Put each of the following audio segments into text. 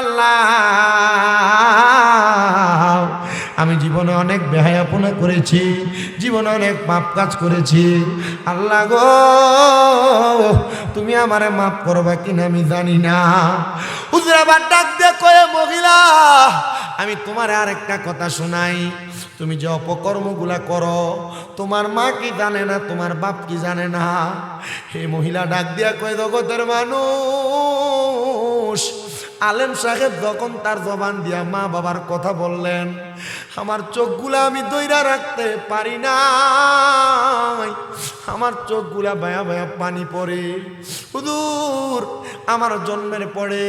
আল্লাহ। আমি জীবনে অনেক বেহায়াপনা করেছি, জীবনে অনেক পাপ কাজ করেছি। আল্লাহ গো, তুমি আমারে মাফ করবা কিনা আমি জানি না। হুজুর আবার ডাক দিয়ে কয়ে, মহিলা, আমি তোমার আর একটা কথা শোনাই। তুমি যে অপকর্মগুলা করো, তোমার মা কি জানে না, তোমার বাপ কি জানে না? হে মহিলা ডাক দিয়া কয়ে জগতের মানুষ আলেম সাহেব যখন তার জবান দিয়া মা বাবার কথা বললেন আমার চোখগুলা আমি দইরা রাখতে পারি না আমার চোখগুলা বায়া বায়া পানি পড়ে। হুদুর আমার জন্মের পরে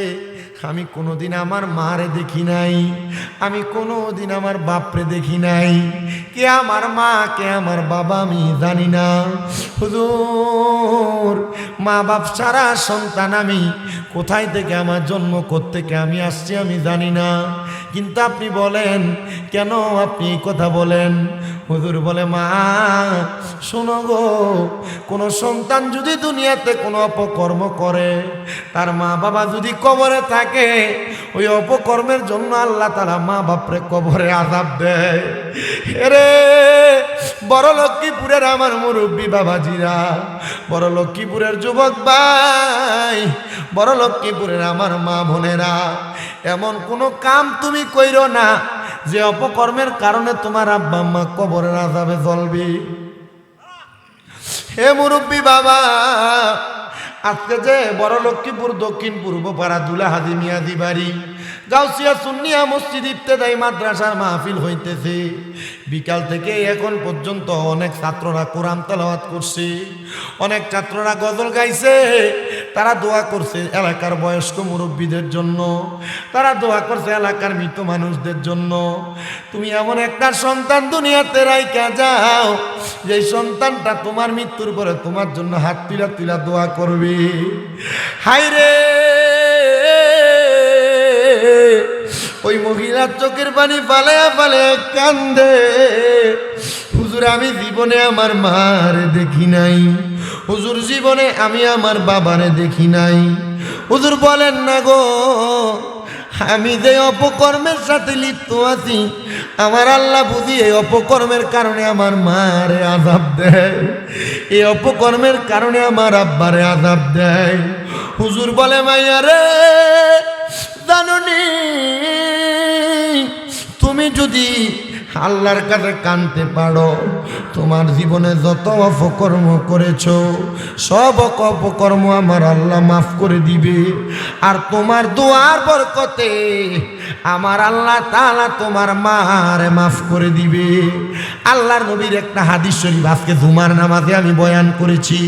আমি কোনোদিন আমার মারে দেখি নাই। আমি কোনোদিন আমার বাপরে দেখি নাই। কে আমার মা, কে আমার বাবা, আমি জানি না। হুজুর, মা বাপ সারা সন্তান আমি কোথায় থেকে, আমার জন্ম থেকে আমি আসছি আমি জানি না। কিন্তু আপনি বলেন কেন আপনি কথা বলেন? হুজুর বলে, মা, শোনো গো, কোনো সন্তান যদি দুনিয়াতে কোনো অপকর্ম করে, তার মা বাবা যদি কবরে থাকে, ওই অপকর্মের জন্য আল্লাহ তারা মা বাপরে কবরে আজাব দেয়। এরে বড় লক্ষ্মীপুরের আমার মুরব্বী বাবাজিরা, বড় লক্ষ্মীপুরের যুবক ভাই, বড় লক্ষ্মীপুরের আমার মা বোনেরা এমন কোনো কাম তুমি কইরো না যে অপকর্মের কারণে তোমার আব্বা আম্মা কবরের আজাবে জ্বলবে। হে মুরব্বী বাবা, আজকে যে বড় লক্ষ্মীপুর দক্ষিণ পূর্ব পাড়া দুলা হাজি মিয়াদি বাড়ি গাউসিয়া সুন্নিয়া মসজিদ ইত্যাদি মাদ্রাসার মাহফিল হইতেছে। বিকাল থেকে এখন পর্যন্ত অনেক ছাত্ররা কোরআন তেলাওয়াত করছে, অনেক ছাত্ররা গজল গাইছে, তারা দোয়া করছে এলাকার বয়স্ক মুরব্বীদের জন্য, তারা দোয়া করছে এলাকার মৃত মানুষদের জন্য। তুমি এমন একটা সন্তান দুনিয়াতে রাইকা যাও যে সন্তানটা তোমার মৃত্যুর পরে তোমার জন্য হাত তুলা তুলা দোয়া করবে। হাই রে ওই মহিলার চোখের পানি ফালায়া ফালায়া কান্দে। হুজুর, আমি জীবনে আমার মারে দেখি নাই। হুজুর, জীবনে আমি আমার বাবারে দেখি নাই। হুজুর বলেন, না গো, আমি যে অপকর্মের সাথে লিপ্ত আছি, আমার আল্লাহ বুঝি এই অপকর্মের কারণে আমার মারে আজাব দেয়। এই অপকর্মের কারণে আমার আব্বারে আজাব দেয়। হুজুর বলে, মাইয়া রে জাননি। তুমি যদি আল্লাহর কাছে কানতে পারো, তোমার জীবনে যত অপকর্ম করেছ, সব অপকর্ম আমার আল্লাহ মাফ করে দিবে। আর তোমার দোয়ার বরকতে আমার আল্লাহ তালা তোমার মারে মাফ করে দিবে। আল্লাহর নবীর একটা হাদিস শরীফ আজকে জুমার নামাজে আমি বয়ান করেছি।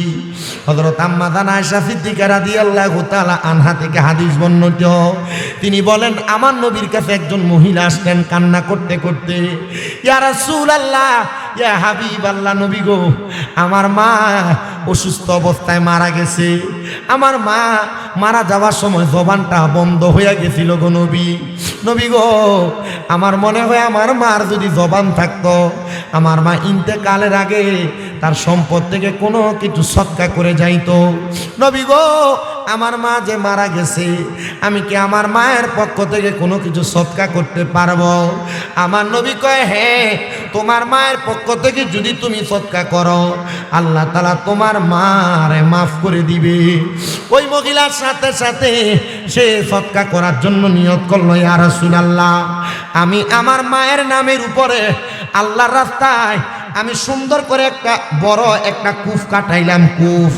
হযরত আম্মা জান আয়েশা সিদ্দিকা রাদিয়াল্লাহু তাআলা আনহা থেকে হাদিস বর্ণিত। তিনি বলেন, আমার নবীর কাছে একজন মহিলা আসলেন কান্না করতে করতে। ইয়ারা সুল আল্লাহ ইয়া হাবিব আল্লাহ নবী গো, আমার মা অসুস্থ অবস্থায় মারা গেছে। আমার মা মারা যাওয়ার সময় জবানটা বন্ধ হয়ে গেছিল গো নবী। নবী গো, আমার মনে হয় আমার মার যদি জবান থাকতো, আমার মা ইন্তেকালের আগে তার সম্পদ থেকে কোনো কিছু সৎকা করে যাইতো। নবী গো, আমার মা যে মারা গেছে, আমি কি আমার মায়ের পক্ষ থেকে কোনো কিছু সৎকা করতে পারব? আমার নবী কয় হ্যাঁ তোমার মায়ের পক্ষ থেকে যদি তুমি সৎকা করো, আল্লাহ তালা তোমার মারে মাফ করে দিবে। ওই মহিলার সাথে সাথে সে সৎকা করার জন্য নিয়ত করল, ইয়া রাসূলুল্লাহ। আমি আমার মায়ের নামের উপরে আল্লাহর রাস্তায় আমি সুন্দর করে একটা বড় একটা কুফ কাটাইলাম, কুফ।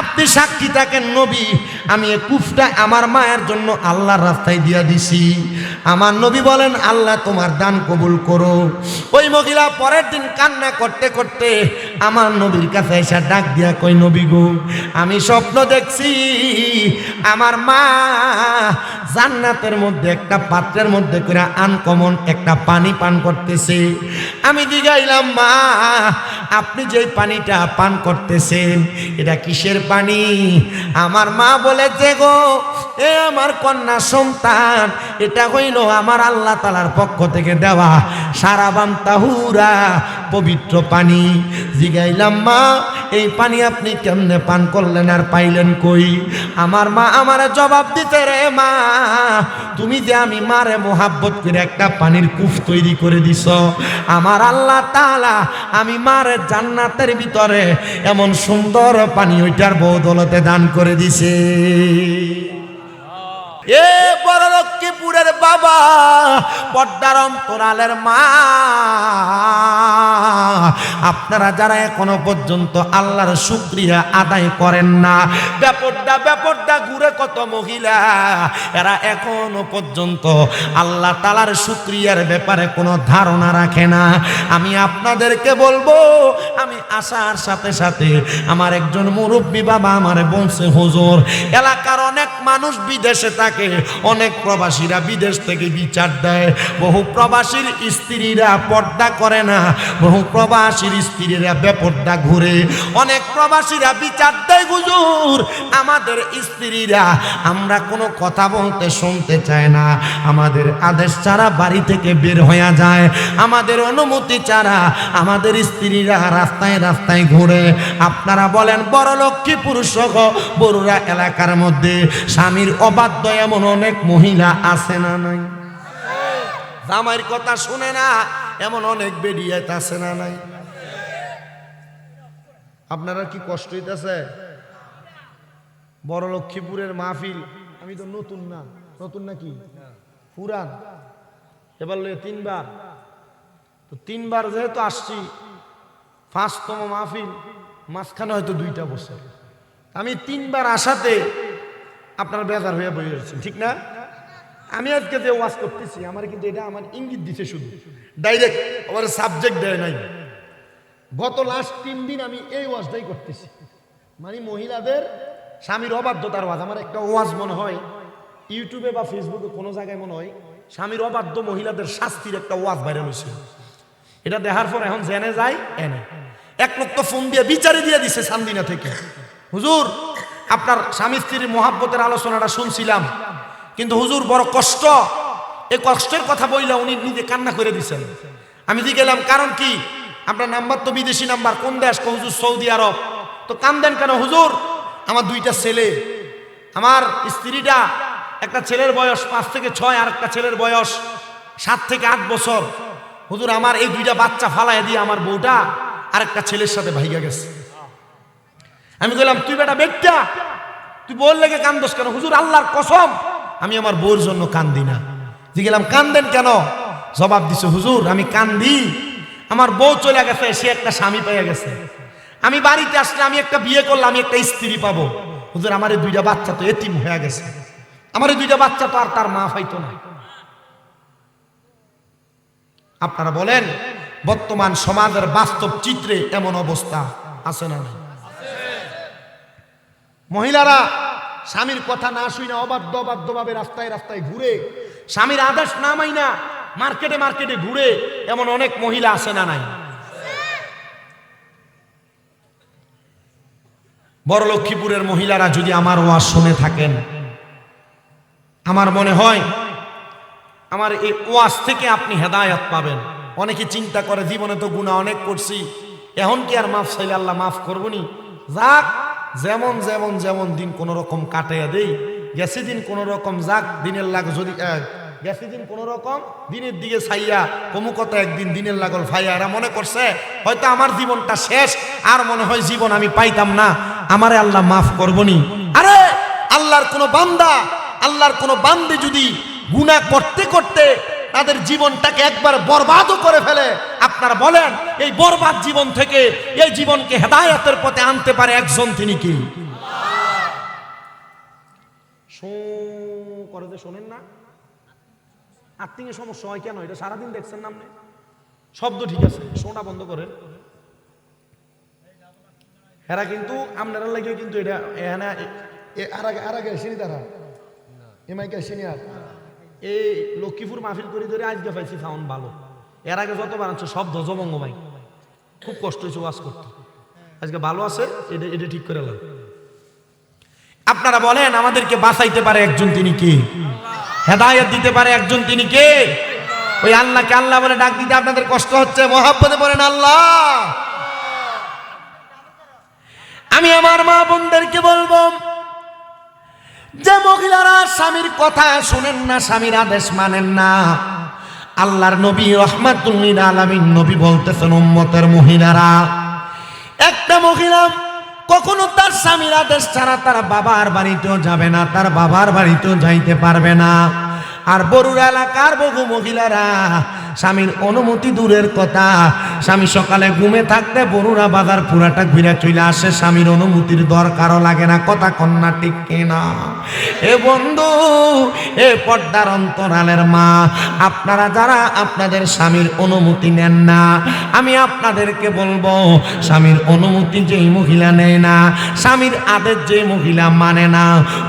আপনি সাক্ষী থাকেন, নবী। আমি এই কুফটা আমার মায়ের জন্য আল্লাহর রাস্তায় দিয়া দিছি। আমার নবী বলেন, আল্লাহ তোমার দান কবুল করো। ওই মহিলা পরের দিন কান্না করতে করতে আমার নবীর কাছে এসে ডাক দিয়া কই নবী গো, আমি স্বপ্ন দেখছি, আমার মা জান্নাতের মধ্যে একটা পাত্রের মধ্যে করে আনকমন একটা পানি পান করতেছে। আমি দিগাইলাম মা, আপনি যে পানিটা পান করতেছেন, এটা কিসের পানি? আমার মা বলেছে গো, এ আমার কন্যা সন্তান, এটা হইল আমার আল্লাহ তালার পক্ষ থেকে দেওয়া সারা বান্তাহুরা পবিত্র পানি। জিগাইলাম, মা, এই পানি আপনি কেমনে পান করলেন আর পাইলেন কই? আমার মা আমার জবাব দিতে রে, মা তুমি যে আমি মারে মোহাব্বত করে একটা পানির কুফ তৈরি করে দিছ, আমার আল্লাহ তালা আমি মারে জান্নাতের ভিতরে এমন সুন্দর পানি ওইটার বৌদলতে দান করে দিছে। এ বড় লক্ষ্মীপুরের বাবা পদ্মার অন্তরালের মা। আপনারা যারা এখনও পর্যন্ত আল্লাহর শুক্রিয়া আদায় করেন না, ব্যাপারটা ব্যাপারটা ঘুরে কত মহিলা। এরা এখনও পর্যন্ত আল্লাহ তালার শুক্রিয়ার ব্যাপারে কোনো ধারণা রাখে না। আমি আপনাদেরকে বলব, আমি আসার সাথে সাথে আমার একজন মুরব্বী বাবা, আমার বলছে হুজুর। এলাকার অনেক মানুষ বিদেশে থাকে। অনেক প্রবাসীরা বিদেশ থেকে বিচার দেয়। বহু প্রবাসীর স্ত্রীরা পর্দা করে না। বহু প্রবাসীর স্ত্রীরা বেপর্দা ঘুরে। অনেক প্রবাসীরা বিচার দেয়, হুজুর। আমাদের স্ত্রীরা আমরা কোনো কথা বলতে, শুনতে চায় না। আমাদের আদেশ ছাড়া বাড়ি থেকে বের হয়ে যায়। আমাদের অনুমতি ছাড়া আমাদের স্ত্রীরা রাস্তায় রাস্তায় ঘুরে। আপনারা বলেন, বড় লক্ষ্মী পুরুষ বড়ুরা এলাকার মধ্যে স্বামীর অবাধ্য এমন অনেক মহিলা আছে না নাই? জামাইয়ের কথা শুনে না, এমন অনেক বেরিয়াত আছে না নাই? আপনারা কি কষ্ট হইতেছে? বড় লক্ষ্মীপুরের মাহফিল, আমি তো নতুন না। নতুন নাকি? পুরান। এবার লয়ে তিনবার। তো তিনবার যেহেতু আসছি, পাঁচতম মাহফিল, মাঝখানে হয়তো দুইটা বছর। আমি তিনবার আসাতে আপনার বেজার হয়ে বই যাচ্ছেন ঠিক না? আমি আজকে যে ওয়াজ করতেছি, আমার কিন্তু এটা আমার ইঙ্গিত দিছে শুধু। ডাইরেক্ট আমার সাবজেক্ট দেয় নাই। গত লাস্ট তিন দিন আমি এই ওয়াজটাই করতেছি। মানে মহিলাদের স্বামীর অবাধ্যতার ওয়াজ, আমার একটা ওয়াজ মনে হয় ইউটিউবে বা ফেসবুকে কোনো জায়গায় মনে হয়, স্বামীর অবাধ্য মহিলাদের শাস্তির একটা ওয়াজ ভাইরাল হয়েছে। এটা দেখার পর এখন জেনে যায়, এনে। এক লোক তো ফোন দিয়ে বিচারে দিয়ে দিছে সান্দিনা থেকে। হুজুর আপনার স্বামী স্ত্রীর মহাব্বতের আলোচনাটা শুনছিলাম। কিন্তু হুজুর বড় কষ্ট। এই কষ্টের কথা বইলা উনি নিজে কান্না করে দিছেন। আমি দিয়ে গেলাম, কারণ কি? আপনার নাম্বার তো বিদেশি নাম্বার, কোন দেশ হুজুর, সৌদি আরব। তো কান্দেন কেন হুজুর? আমার দুইটা ছেলে। আমার স্ত্রীটা একটা ছেলের বয়স পাঁচ থেকে ছয়, আর একটা ছেলের বয়স সাত থেকে আট বছর। হুজুর, আমার এই দুইটা বাচ্চা ফালাই দিয়ে আমার বউটা আর একটা ছেলের সাথে ভাইগা গেছে। আমি বললাম তুই বেটা বেটটা তুই বল লেগে কান্দোস কেন? হুজুর আল্লাহর কসম, আমি আমার বউর জন্য কান্দি না। গেলাম কান্দেন কেন? জবাব দিছে, হুজুর, আমি কান্দি। আমার বউ চলে গেছে, সে একটা স্বামী পেয়ে গেছে। আমি বাড়িতে আসলে আমি একটা বিয়ে করলে আমি একটা স্ত্রী পাবো। হুজুর, আমার এই দুইটা বাচ্চা তো এতিম হয়ে গেছে। আমার এই দুইটা বাচ্চা তো আর তার মা পাইতো না। আপনারা বলেন, বর্তমান সমাজের বাস্তব চিত্রে এমন অবস্থা আছে না? মহিলারা, স্বামীর কথা না শুই না অবাধ্য অবাধ্য ভাবে রাস্তায় রাস্তায় ঘুরে, স্বামীর আদেশ না মাই না মার্কেটে মার্কেটে ঘুরে, এমন অনেক মহিলা আছে না নাই? বড় লক্ষ্মীপুরের মহিলারা যদি আমার ওয়াজ শুনে থাকেন, আমার মনে হয় আমার এই ওয়াজ থেকে আপনি হেদায়াত পাবেন। অনেকে চিন্তা করে, জীবনে তো গুণা অনেক করছি, এখন কি আর মাফ চাইলে আল্লাহ মাফ করবনি? যাক যেমন যেমন যেমন দিন কোন রকম কাটাইয়া দেই, গেছে দিন কোন রকম যাক, দিনের লাগ যদি গেছে দিন কোন রকম দিনের দিকে ছাইয়া কমু কত একদিন দিনের লাগল ফাইয়া এরা মনে করছে, হয়তো আমার জীবনটা শেষ, আর মনে হয় জীবন আমি পাইতাম না। আমারে আল্লাহ মাফ করবনি। আরে, আল্লাহর কোনো বান্দা, আল্লাহর কোনো বান্দে যদি গুনাহ করতে করতে তাদের জীবনটাকে একবার বরবাদও করে ফেলে। আপনারা বলেন, এই বরবাদ জীবন থেকে এই জীবনকে হেদায়তের পথে আনতে পারে একজন তিনি কি? করে যে শোনেন না। আর্থিংয়ে সমস্যা হয় কেন? এটা সারাদিন দেখছেন না আপনি? শব্দ ঠিক আছে শোনা বন্ধ করেন। এরা কিন্তু আপনারা লাগে কিন্তু এটা এখানে আর আগে আর আগে আসেনি তারা। এমআইকে আসেনি আর। এই লক্ষ্মীপুর মাহফিল করে ধরে আজকে পাইছি সাউন্ড ভালো। এর আগে যত বানাচ্ছে সব ধ্বজভঙ্গ ভাই। খুব কষ্ট হয়েছে ওয়াজ করতে। আজকে ভালো আছে, এটা এটা ঠিক করে লাগ আপনারা বলেন, আমাদেরকে বাঁচাইতে পারে একজন তিনি কে? হেদায়ত দিতে পারে একজন তিনি কে? ওই আল্লাহকে আল্লাহ বলে ডাক দিতে আপনাদের কষ্ট হচ্ছে, মহাব্বতে বলেন আল্লাহ। আমি আমার মা বোনদেরকে বলব যে মহিলারা স্বামীর কথা শুনেন না, স্বামীর আদেশ মানেন না। আল্লাহর নবী রহমাতুল্লিল আলামিন নবী বলতেছেন, উম্মতের মহিলারা, একটা মহিলা কখনো তার স্বামীর আদেশ ছাড়া তার বাবার বাড়িতেও যাবে না, তার বাবার বাড়িতেও যাইতে পারবে না। আর বরুর এলাকার বহু মহিলারা স্বামীর অনুমতি দূরের কথা। স্বামী সকালে ঘুমে থাকতে বরুরা বাজার পুরাটা ঘুরে চলে আসে। স্বামীর অনুমতির দরকারও লাগে না, কথা কন্যা ঠিক কিনা। এ বন্ধু, এ পর্দার অন্তরালের মা, আপনারা যারা আপনাদের স্বামীর অনুমতি নেন না, আমি আপনাদেরকে বলব, স্বামীর অনুমতি যেই মহিলা নেয় না, স্বামীর আদেশ যে মহিলা মানে না,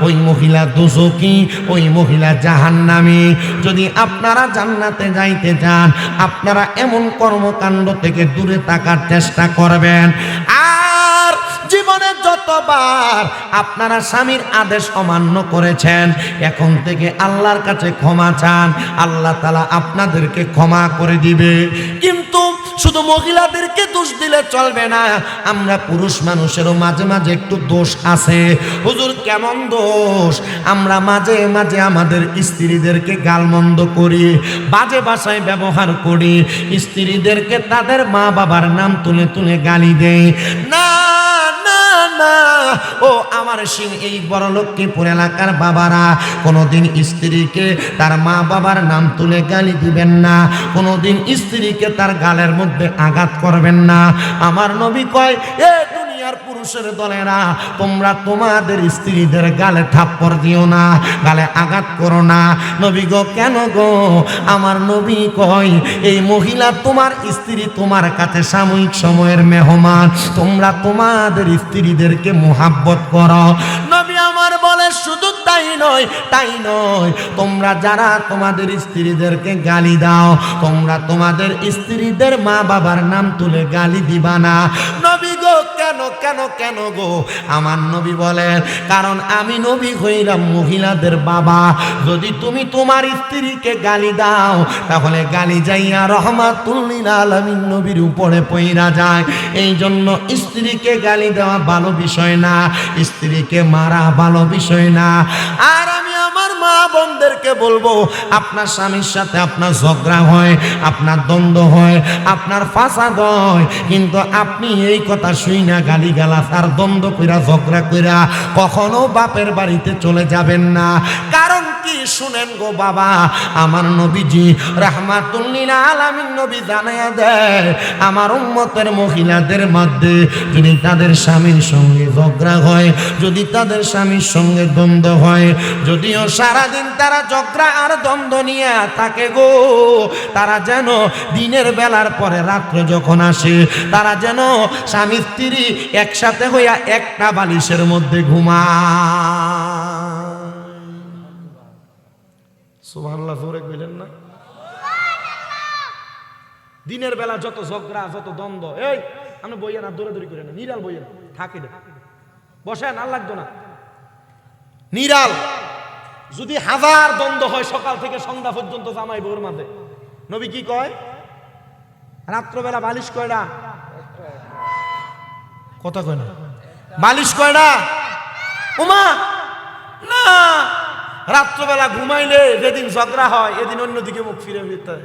ওই মহিলা দোষকি, ওই মহিলা জাহান্নামী। যদি আপনারা জান্নাতে যাইতে চান আপনারা এমন কর্মকাণ্ড থেকে দূরে থাকার চেষ্টা করবেন। আর জীবনে যতবার আপনারা স্বামীর আদেশ অমান্য করেছেন, এখন থেকে আল্লাহর কাছে ক্ষমা চান, আল্লাহ তালা আপনাদেরকে ক্ষমা করে দিবে। কিন্তু শুধু মহিলাদেরকে দোষ দিলে চলবে না। আমরা পুরুষ মানুষেরও মাঝে মাঝে একটু দোষ আছে। হুজুর, কেমন দোষ? আমরা মাঝে মাঝে আমাদের স্ত্রীদেরকে গালমন্দ করি, বাজে ভাষায় ব্যবহার করি। স্ত্রীদেরকে তাদের মা বাবার নাম তুলে তুলে গালি দেয় না না না। ও আমার সিং এই বড় লক্ষ্মীপুর এলাকার বাবারা, কোনোদিন স্ত্রীকে তার মা বাবার নাম তুলে গালি দিবেন না। কোনোদিন স্ত্রীকে তার গালের মধ্যে আঘাত করবেন না। আমার নবী কয় এ পুরুষের দলেরা তোমরা তোমাদের স্ত্রীদের গালে থাপ্পড় দিও না, গালে আঘাত করো না। নবী গো, কেন গো? আমার নবী কয়, এই মহিলা তোমার স্ত্রী তোমার কাছে সাময়িক সময়ের মেহমান, তোমরা তোমাদের স্ত্রীদেরকে মোহাব্বত করো। নবী আমার বলে, শুধু তাই নয় তাই নয়, তোমরা যারা তোমাদের স্ত্রীদেরকে গালি দাও, তোমরা তোমাদের স্ত্রীদের মা বাবার নাম তুলে গালি দিবা না। নবী গো, কেন কেন কেন গো? আমার নবী বলেন, কারণ আমি নবী হইলাম মহিলাদের বাবা। যদি তুমি তোমার স্ত্রীকে গালি দাও, তাহলে গালি যাইয়া রহমাতুল্লিল আলমিন নবীর উপরে পইরা যায়। এই জন্য স্ত্রীকে গালি দেওয়া ভালো বিষয় না, স্ত্রীকে মারা ভালো বিষয় না। আর মা বোনদেরকে বলব, আপনার স্বামীর সাথে আপনার ঝগড়া হয়, আপনার দ্বন্দ্ব হয়, আপনার ফাসাদ হয়, কিন্তু আপনি এই কথা শুই না গালি গালা তার দ্বন্দ্ব কইরা, ঝগড়া কইরা কখনো বাপের বাড়িতে চলে যাবেন না। কারণ কি শুনেন গো বাবা, আমার নবীজি রাহমাতুল্লিল আলামিন নবী জানায়া দেয়, আমার উম্মতের মহিলাদের মধ্যে যদি তাদের স্বামীর সঙ্গে ঝগড়া হয়, যদি তাদের স্বামীর সঙ্গে দ্বন্দ্ব হয়, যদিও সারাদিন তারা ঝগড়া আর দ্বন্দ্ব নিয়ে থাকে গো। তারা যেন দিনের বেলার পরে রাত্রে যখন আসে, তারা যেন স্বামী স্ত্রী একসাথে হইয়া একটা বালিশের মধ্যে কইলেন না? দিনের বেলা যত ঝগড়া, যত দ্বন্দ্ব, এই আপনি বইয়া না দৌড়ে দৌড়ি করে না, নিরাল বইয়া থাকে না। বসেন, আর লাগতো না। নিরাল। যদি হাজার দ্বন্দ্ব হয় সকাল থেকে সন্ধ্যা পর্যন্ত জামাই বউর মাঝে, নবী কি কয়? রাত্রবেলা বালিশ কয়টা কথা কয় না। বালিশ কয়টা উমা! না! রাত্রবেলা ঘুমাইলে যেদিন ঝগড়া হয়, এদিন অন্যদিকে মুখ ফিরে ফিরতে।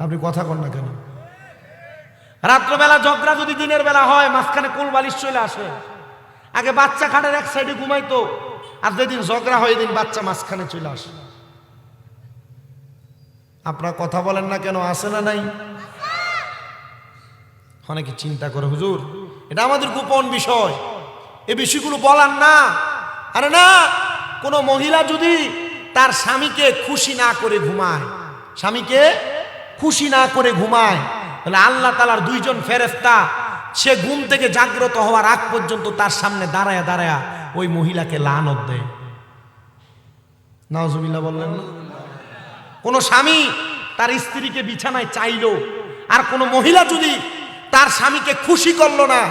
আপনি কথা কন না কেন? রাত্রবেলা ঝগড়া যদি দিনের বেলা হয়, মাঝখানে কোল বালিশ চলে আসে। আগে বাচ্চা খাটের এক সাইডে ঘুমাইতো আর যেদিন ঝগড়া হয় এদিন বাচ্চা মাঝখানে চলে আসে। আপনার কথা বলেন না কেন আসে না নাই? অনেকে চিন্তা করে, হুজুর, এটা আমাদের গোপন বিষয়। এ বিষয়গুলো বলার না। আরে না, কোনো মহিলা যদি তার স্বামীকে খুশি না করে ঘুমায়, স্বামীকে খুশি না করে ঘুমায়, তাহলে আল্লাহ তালার দুইজন ফেরেস্তা সে ঘুম থেকে জাগ্রত হওয়ার আগ পর্যন্ত তার সামনে দাঁড়ায়া দাঁড়ায়া ওই মহিলাকে লানত দেয়। নাওজুবিল্লাহ বললেন না? কোনো স্বামী তার স্ত্রীকে বিছানায় চাইলো, আর কোনো মহিলা যদি তার স্বামীকে খুশি করল না,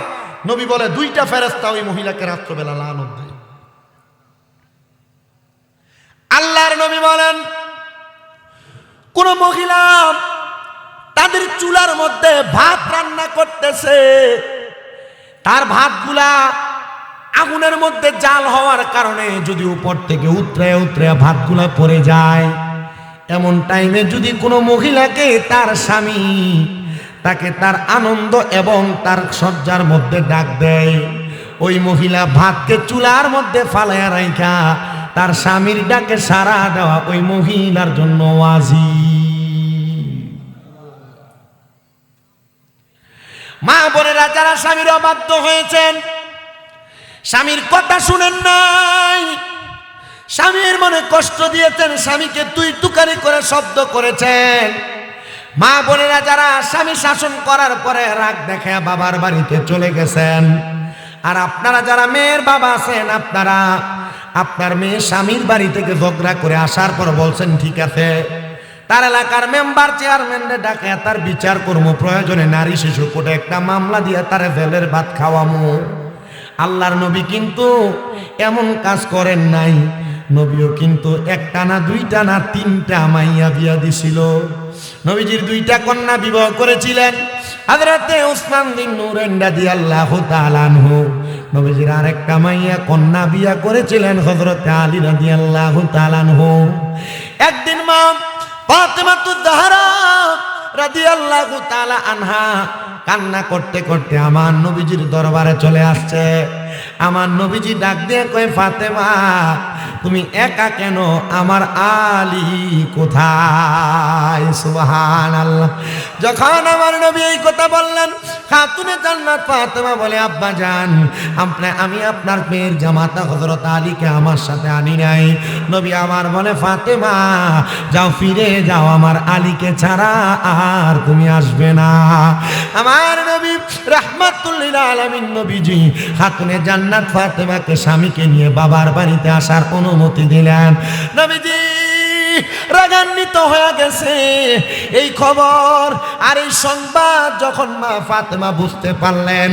নবী বলে, দুইটা ফেরেস্তা ওই মহিলাকে রাত্রবেলা লানত দেয়। আল্লাহর নবী বলেন, কোন মহিলা তাদের চুলার মধ্যে ভাত রান্না করতেছে, তার ভাতগুলা আগুনের মধ্যে জাল হওয়ার কারণে যদি উপর থেকে উতরে উতরে ভাতগুলা পড়ে যায়, এমন টাইমে যদি কোনো মহিলাকে তার স্বামী তাকে তার আনন্দ এবং তার সজ্জার মধ্যে ডাক দেয়, ওই মহিলা ভাতকে চুলার মধ্যে ফালাইয়া রাইখা, তার স্বামীর ডাকে সারা দেওয়া ওই মহিলার জন্য ওয়াজি মা বোনেরা, যারা স্বামীর অবাধ্য হয়েছেন স্বামীর কথা শুনেন নাই। স্বামীর মনে কষ্ট দিয়েছেন, স্বামীকে তুই তুকারি করে শব্দ করেছেন। মা বোনেরা যারা স্বামী শাসন করার পরে রাগ দেখে বাবার বাড়িতে চলে গেছেন, আর আপনারা যারা মেয়ের বাবা আছেন, আপনারা আপনার মেয়ে স্বামীর বাড়ি থেকে ঝগড়া করে আসার পর বলছেন, ঠিক আছে। তার এলাকার মেম্বার চেয়ারম্যানরে ডাকে, তার বিচার কর্ম, প্রয়োজনে নারী শিশু কোর্টে একটা মামলা দিয়ে তার জেলের ভাত খাওয়ামো। আল্লাহর নবী কিন্তু এমন কাজ করেন নাই। নবীও কিন্তু একটা না দুইটা না তিনটা মাইয়া বিয়া দিছিল। নবীজির দুইটা কন্যা বিবাহ করেছিলেন। হাজরাতে উসমান বিন নুরেন রাদিয়াল্লাহু তাআলা আনহু। নবীজির আরেকটা মাইয়া কন্যা বিয়া করেছিলেন হযরতে আলী রাদিয়াল্লাহু তাআলা আনহু। একদিন মা ফাতেমাতুজ জাহরা রাদিয়াল্লাহু তাআলা আনহা কান্না করতে করতে আমার নবীজির দরবারে চলে আসছে। আমার নবীজি ডাক দিয়ে কয়, ফাতেমা, তুমি একা কেন? আমার আলী কোথায়? সুবহানাল্লাহ। যখন আমার নবী এই কথা বললেন খাতুনে জান্নাত ফাতেমা বলে, আব্বা যান আপনি, আমি আপনার মেয়ের জামাতা হযরত আলীকে আমার সাথে আনি নাই। নবী আমার বলে, ফাতেমা, যাও ফিরে যাও, আমার আলীকে ছাড়া আর তুমি আসবে না। আমার নবী রাহমাতুল্লিল আলামিন নবীজি খাতুনে জান্নাত ফাতেমাকে স্বামীকে নিয়ে বাবার বাড়িতে আসার অনুমতি দিলেন। নবীজি রাগান্বিত হয়ে গেছে। এই খবর আর এই সংবাদ যখন মা ফাতেমা বুঝতে পারলেন,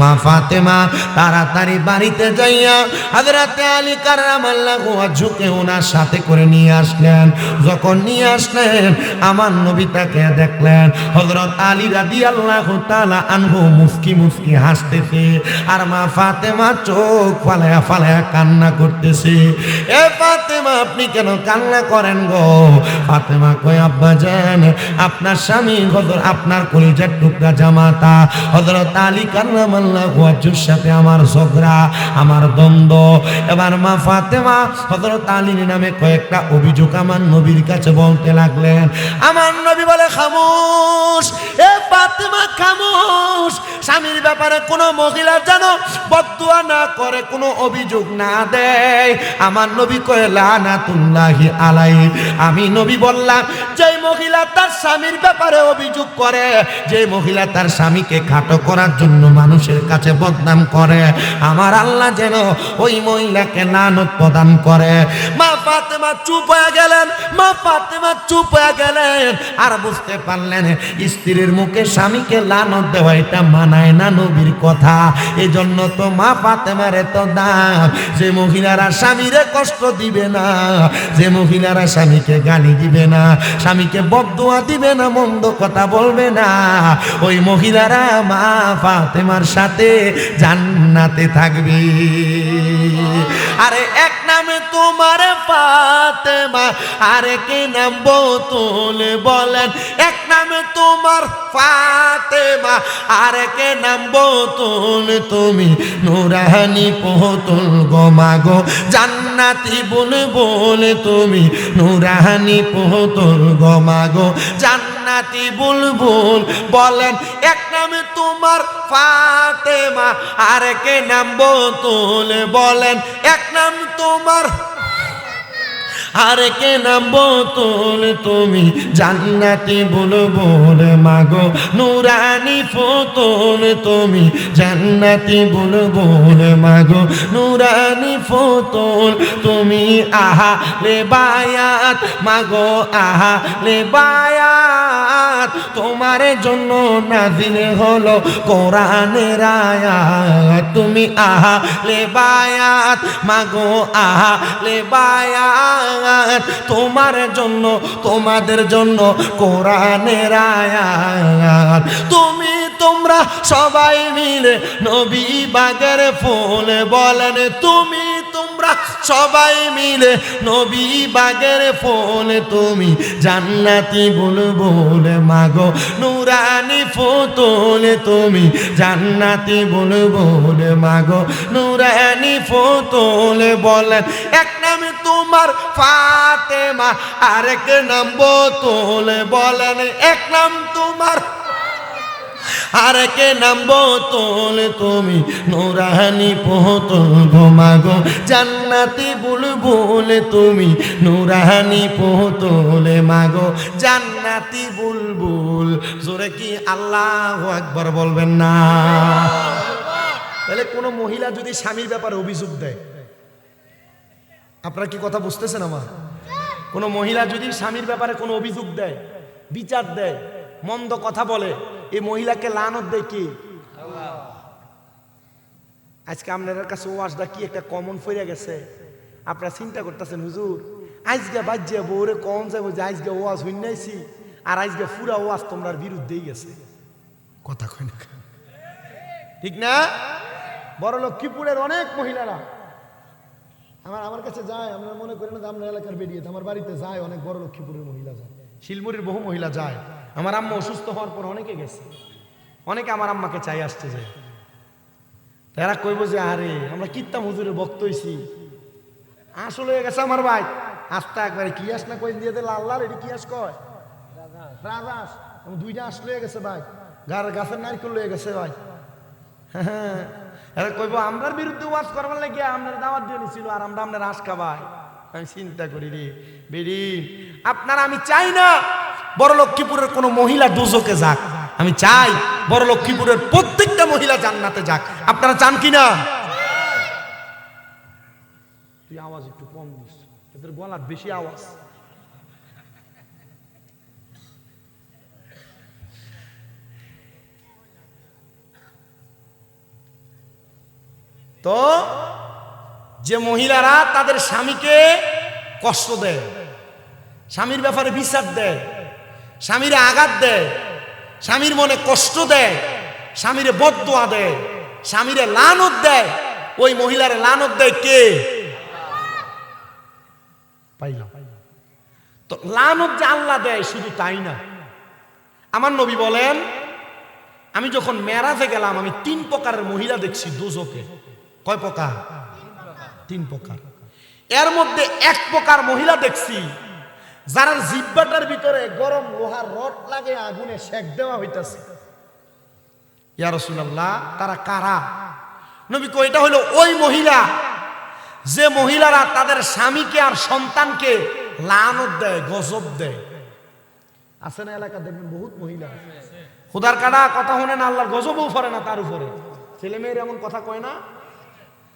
মা ফাতেমা তাড়াতাড়ি বাড়িতে যাইয়া হাজরাতে আলী কারামাল্লাহু ঝুঁকে ওনার সাথে করে নিয়ে আসলেন। যখন নিয়ে আসলেন, আমার নবী তাকে দেখলেন। হজরত আলী রাদি আল্লাহ তালা আনহু মুস্কি মুস্কি হাসতেছে আর মা ফাতেমা চোখ ফালায়া ফালায়া কান্না করতেছে। এ ফাতেমা, আপনি কেন কান্না করেন গো, ফাতেমা কয়, আব্বা জান, আপনার স্বামী হজর আপনার কলিজার টুকরা জামাতা হজরত আলী কান্নামাল্লাহ ওয়াজুর সাথে আমার ঝগড়া, আমার দ্বন্দ্ব। এবার মা ফাতেমা হজরত আলীর নামে কয়েকটা অভিযোগ আমার নবীর কাছে বলতে লাগলেন। আমার নবী বলে, খামোশ, এ ফাতেমা খামোশ, স্বামীর ব্যাপারে কোনো মহিলা যেন বদুয়া না করে, কোনো অভিযোগ না দেয়। আমার নবী কয়ে, লানাতুল্লাহি আলাই আমি নবী বললাম যে মহিলা তার স্বামীর ব্যাপারে অভিযোগ করে যে মহিলা তার স্বামীকে খাটো করার জন্য মানুষের কাছে বদনাম করে, আমার আল্লাহ যেন ওই মহিলাকে নানত প্রদান করে। মা ফাতেমা চুপ হয়ে গেলেন, মা ফাতেমা চুপ হয়ে গেলেন, আর বুঝতে পারলেন স্ত্রীর মুখে স্বামীকে লানত দেওয়া এটা মানায় না নবীর কথা। এজন্য তো মা ফাতেমার এত দাম, যে মহিলারা স্বামীরে কষ্ট দিবে না, যে মহিলারা স্বামীকে গালি দিবে না, স্বামীকে বদুয়া দিবে না, মন্দ কথা বলবে না। ওই মহিলারা মা ফাতেমার সাথে জান্নাতে থাকবে। আরে এক নামে তোমার ফাতেমা আরে কে নাম বোতল বলেন। এক নামে তোমার ফাতেমা আরে কে নাম বোতল তুমি। নুরাহানি পোহতুল গমাগো জান্নাতি বলে বলে তুমি। নুরাহানি পোহতর গমাগো জান্নাতি বুলবুল বলেন, এক নামে তোমার ফাতেমা আর কে নাম বোতল বলেন, এক নাম তোমার আরে কে নাম বোতল তুমি? জান্নাতি বলব রে মাগো নুরানি ফোতল তুমি। জান্নাতি বলব রে মাগো নুরানি ফোতল তুমি। আহা লে বায়াত, মাগো আহা লে বায়াত। তোমার জন্য নাজিল হলো কোরআনের আয়াত। তুমি আহা লে বায়াত, মাগো আহা লে বায়াত। তোমার জন্য, তোমাদের জন্য কোরআনের আয়াত। তুমি তোমরা সবাই মিলে নবী বাগের ফুল বলেন, তুমি সবাই মিলে নবী বাগের ফুল, তুমি জান্নাতি বুলবুল, মাগো নুরানি ফোতল তুমি জান্নাতি বুলবুল, মাগো নুরানি ফোতল বলেন এক নামে তোমার ফাতেমা, আরেক নাম বোতল বলেন, এক নাম তোমার আরেকে নাম বোতল তুমি, নুরানি পোতল ঘুমাগো জান্নাতি বুলবুল তুমি, নুরানি পোতল মাগো জান্নাতি বুলবুল, জোরে কি আল্লাহ একবার বলবেন না? তাহলে কোনো মহিলা যদি স্বামীর ব্যাপারে অভিযোগ দেয়, আপনারা কি কথা বুঝতেছেন আমার? কোনো মহিলা যদি স্বামীর ব্যাপারে কোনো অভিযোগ দেয়, বিচার দেয়, মন্দ কথা বলে এই মহিলাকে লানত দেয় কি? আজকে আপনাদের কাছে ওয়াজটা কি একটা কমন ফইরা গেছে? আপনারা চিন্তা করতেছেন, হুজুর, আজকে বাজ্যে বউরে কম যাব যে আজকে ওয়াজ হইনাইছি আর আজকে পুরা ওয়াজ তোমরার বিরুদ্ধেই গেছে। কথা কয় না ঠিক না? বড় লক্ষ্মীপুরের অনেক মহিলারা। আমার আমার কাছে যায় আমরা মনে করি না যে আপনার এলাকার বেরিয়ে, আমার বাড়িতে যায় অনেক বড় লক্ষ্মীপুরের মহিলা যায়। শিলমুড়ির বহু মহিলা যায়। আমার আম্মা অসুস্থ হওয়ার পর অনেকে গেছে। অনেকে আমার আম্মাকে চাই আসতে যায়। তারা কইব যে, আরে, আমরা কিত্তাম হুজুরে বক্ত হইছি। আসলে হয়ে গেছে আমার ভাই। আস্তা একবারে কি আস না কই দিয়ে লাল লাল এটি কি আস কয়? দুইটা আস লয়ে গেছে ভাই। গার গাছের নারকেল লয়ে গেছে ভাই। হ্যাঁ কইব, আমরার বিরুদ্ধে ওয়াজ করবার লাগে আপনার দাওয়াত দিয়ে নিছিল আর আমরা আপনার আশ খাবাই আমি চিন্তা করি রে বেরি আপনারা আমি চাই না। বড় লক্ষ্মীপুরের কোনো মহিলা দুজকে যাক। আমি চাই বড় লক্ষ্মীপুরের প্রত্যেকটা মহিলা জান্নাতে যাক। আপনারা চান কি না তুই আওয়াজ একটু কম দিস। এদের গলার বেশি আওয়াজ। তো যে মহিলারা তাদের স্বামীকে কষ্ট দেয় স্বামীর ব্যাপারে বিচার দেয় স্বামীরে আঘাত দেয়, স্বামীর মনে কষ্ট দেয়, স্বামীরে বদোয়া দেয়, স্বামীরে লানত দেয়। ওই মহিলার লানত দেয় কে? তো লানত যে আল্লাহ দেয় শুধু তাই না। আমার নবী বলেন, আমি যখন মেরাজে গেলাম, আমি তিন প্রকারের মহিলা দেখছি দুজকে। কয় প্রকার? তিন প্রকার। এর মধ্যে এক প্রকার মহিলা দেখছি যারা জিব্বাটার ভিতরে গরম লোহার রড লাগে, আগুনে সেক দেওয়া হইতাছে। ইয়া রাসূলুল্লাহ, তারা কারা? নবী কই এটা হলো ওই মহিলা। যে মহিলারা তাদের স্বামীকে আর সন্তানকে লানত দেয়, গজব দেয়। আছে না এলাকা? দেখবেন বহুত মহিলা। খুদার কাটা কথা শুনে না, আল্লাহর গজবও ফরে না তার উপরে। ছেলে মেয়ের এমন কথা কয় না?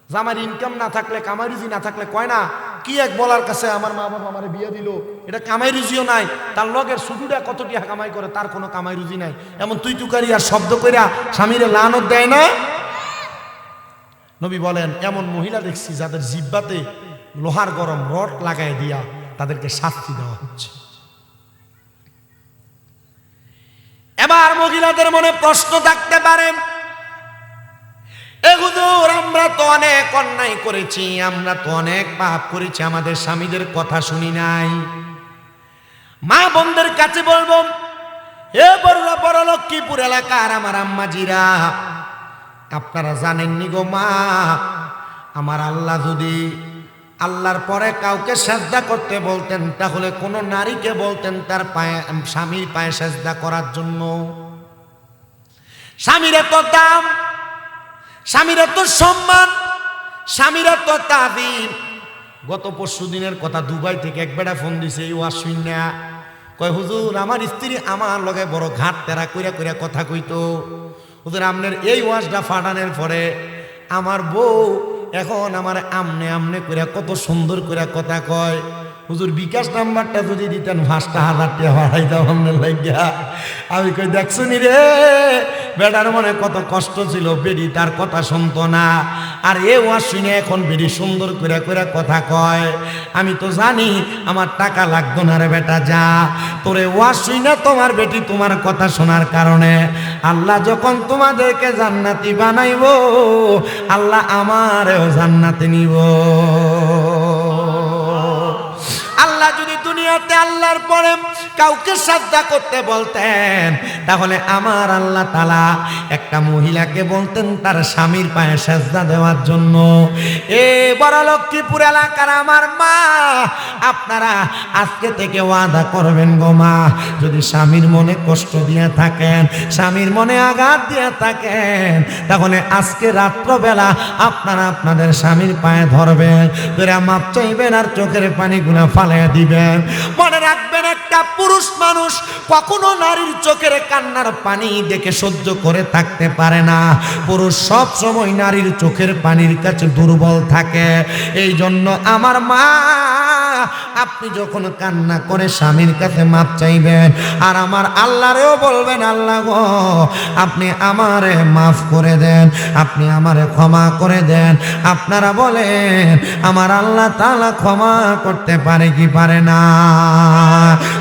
যে আমার ইনকাম না থাকলে, কামাই রুজি না থাকলে কয় না কি এক বলার কাছে আমার মা বাবা আমার বিয়ে দিল? এটা কামাই রুজিও নাই। তার লগের শুধুটা কত টিয়া কামাই করে, তার কোনো কামাই রুজি নাই। এমন তুই তুকারি আর শব্দ কইরা স্বামীরে লানত দেয় না? নবী বলেন, এমন মহিলা দেখছি যাদের জিব্বাতে লোহার গরম রড লাগাই দিয়া তাদেরকে শাস্তি দেওয়া হচ্ছে। এবার মহিলাদের মনে প্রশ্ন থাকতে পারে এ হুজুর আমরা তো অনেক অন্যায় করেছি, আমরা তো অনেক পাপ করেছি, আমাদের স্বামীদের কথা শুনি নাই। মা বোনদের কাছে বলব, এ বড় বড় লক্ষ্মীপুর এলাকার আমার আম্মাজিরা, আপনারা জানেননি গো মা, আমার আল্লাহ যদি আল্লাহর পরে কাউকে সেজদা করতে বলতেন, তাহলে কোনো নারীকে বলতেন তার পায়ে, স্বামীর পায়ে সেজদা করার জন্য। স্বামীর এত দাম স্বামীর এত সম্মান স্বামীর এত তাবিম গত পরশু দিনের কথা দুবাই থেকে এক বেড়া ফোন দিছে, এই ওয়াজ শুইনা কয়, হুজুর, আমার স্ত্রী আমার লগে বড় ঘাট তেরা কইরা কইরা কথা কইতো। হুজুর, আমনের এই ওয়াজটা ফাটানোর পরে আমার বউ এখন আমার আমনে আমনে কইরা কত সুন্দর কইরা কথা কয়। হুজুর বিকাশ নাম্বারটা যদি দিতেন, পাঁচটা হাজার টাকা আপনার লাগিয়া। আমি কই দেখছ নি রে? বেটার মনে কত কষ্ট ছিল বেডি তার কথা শুনতো না। আর এ ওয়াজ শুনে এখন বেডি সুন্দর করে করে কথা কয়, আমি তো জানি আমার টাকা লাগতো না রে বেটা, যা। তোরে ওয়াজ শুনে তোমার বেটি তোমার কথা শোনার কারণে আল্লাহ যখন তোমাদেরকে জান্নাতি বানাইবো, আল্লাহ আমারেও জান্নাতি নিব। দুনিয়াতে আল্লাহর পরে কাউকে শ্রদ্ধা করতে বলতেন। তাহলে আমার আল্লাহ তালা একটা মহিলাকে বলতেন তার স্বামীর পায়ে সেজদা দেওয়ার জন্য। এ বড় লক্ষ্মীপুর এলাকার আমার মা, আপনারা আজকে থেকে ওয়াদা করবেন গো মা, যদি স্বামীর মনে কষ্ট দিয়ে থাকেন, স্বামীর মনে আঘাত দিয়ে থাকেন, তাহলে আজকে রাত্রবেলা আপনারা আপনাদের স্বামীর পায়ে ধরবেন, ধরে মাপ চাইবেন আর চোখের পানিগুলা ফালিয়ে দিবেন। মনে রাখবেন, একটা পুরুষ মানুষ কখনো নারীর চোখের কান্নার পানি দেখে সহ্য করে থাকতে পারে না। পুরুষ সব সময় নারীর চোখের পানির কাছে দুর্বল থাকে। এই জন্য আমার মা, আপনি যখন কান্না করে স্বামীর কাছে মাপ চাইবেন, আর আমার আল্লাহরেও বলবেন, আল্লাহ গো, আপনি আমারে মাফ করে দেন, আপনি আমারে ক্ষমা করে দেন। আপনারা বলেন, আমার আল্লাহ তালা ক্ষমা করতে পারে কি পারে না?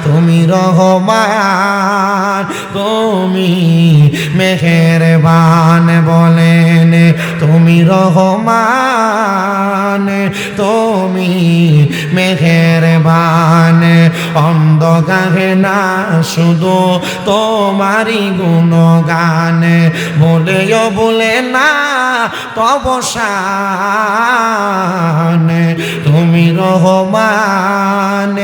তুমি রহমান, তুমি মেহেরবান বলেন, তুমি রহমান, তুমি মেহেরবান। অন্ধ গাহে না, শুধু তোমারই গুণগান। বলেও বলে না তবসান তুমি রহমান